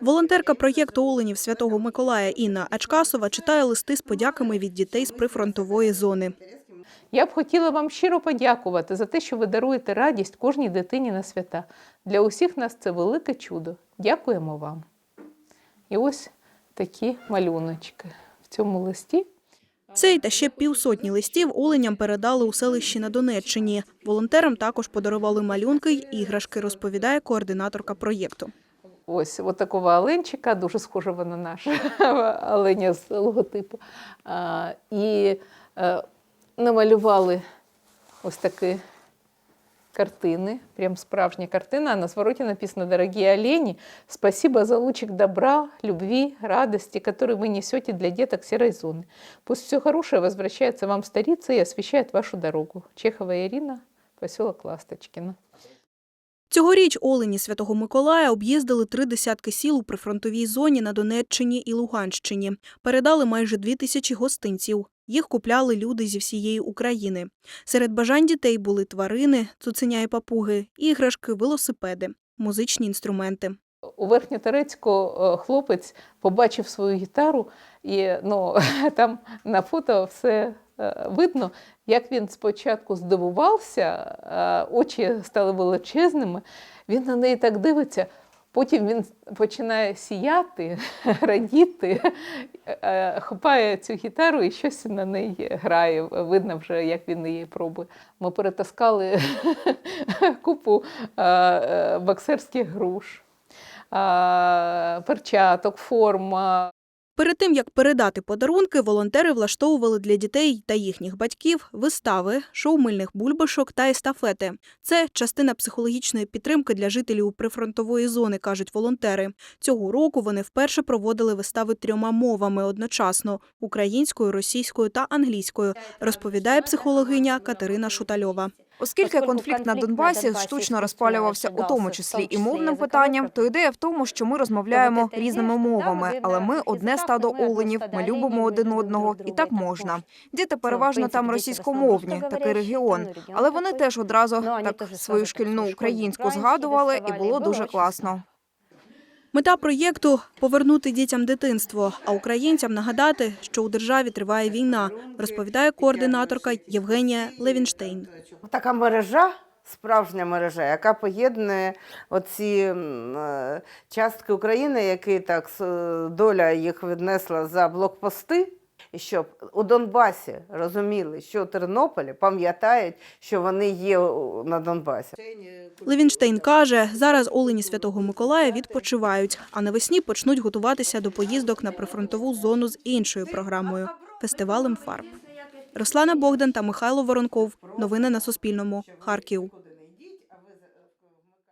Волонтерка проєкту Оленів Святого Миколая Інна Ачкасова читає листи з подяками від дітей з прифронтової зони. Я б хотіла вам щиро подякувати за те, що ви даруєте радість кожній дитині на свята. Для усіх нас це велике чудо. Дякуємо вам. І ось такі малюночки в цьому листі. Цей та ще півсотні листів оленям передали у селищі на Донеччині. Волонтерам також подарували малюнки й іграшки, розповідає координаторка проєкту. Ось от такого оленчика, дуже схожого на наш оленя з логотипу. А, і е, намалювали ось такі картини, прям справжня картина. А на звороті написано «Дорогі олені, спасибо за лучик добра, любви, радости, который вы несете для деток серой зоны. Пусть все хорошее возвращается вам стариться и освещает вашу дорогу. Чехова Ирина, поселок Ласточкино. Цьогоріч олені Святого Миколая об'їздили три десятки сіл у прифронтовій зоні на Донеччині і Луганщині. Передали майже дві тисячі гостинців. Їх купляли люди зі всієї України. Серед бажань дітей були тварини, цуценя і папуги, іграшки, велосипеди, музичні інструменти. У Верхньоторецьку е, хлопець побачив свою гітару, і ну, там на фото все видно, як він спочатку здивувався, е, очі стали величезними, він на неї так дивиться. Потім він починає сіяти, радіти, е, хапає цю гітару і щось на неї грає. Видно вже, як він її пробує. Ми перетаскали купу е, е, боксерських груш перчаток, форма. Перед тим як передати подарунки, волонтери влаштовували для дітей та їхніх батьків вистави, шоу мильних бульбашок та естафети. Це частина психологічної підтримки для жителів прифронтової зони, кажуть волонтери. Цього року вони вперше проводили вистави трьома мовами одночасно українською, російською та англійською, розповідає психологиня Катерина Шутальова. Оскільки конфлікт на Донбасі штучно розпалювався, у тому числі і мовним питанням, то ідея в тому, що ми розмовляємо різними мовами, але ми одне стадо оленів, ми любимо один одного, і так можна. Діти переважно там російськомовні, такий регіон, але вони теж одразу так свою шкільну українську згадували, і було дуже класно. Мета проєкту повернути дітям дитинство, а українцям нагадати, що у державі триває війна, розповідає координаторка Євгенія Левінштейн. Така мережа, справжня мережа, яка поєднує оці е, частки України, які так доля їх віднесла за блокпости. Щоб у Донбасі розуміли, що у Тернополі пам'ятають, що вони є на Донбасі. Левінштейн каже, зараз олені Святого Миколая відпочивають, а навесні почнуть готуватися до поїздок на прифронтову зону з іншою програмою фестивалем фарб. Руслана Богдан та Михайло Воронков. Новини на Суспільному. Харків.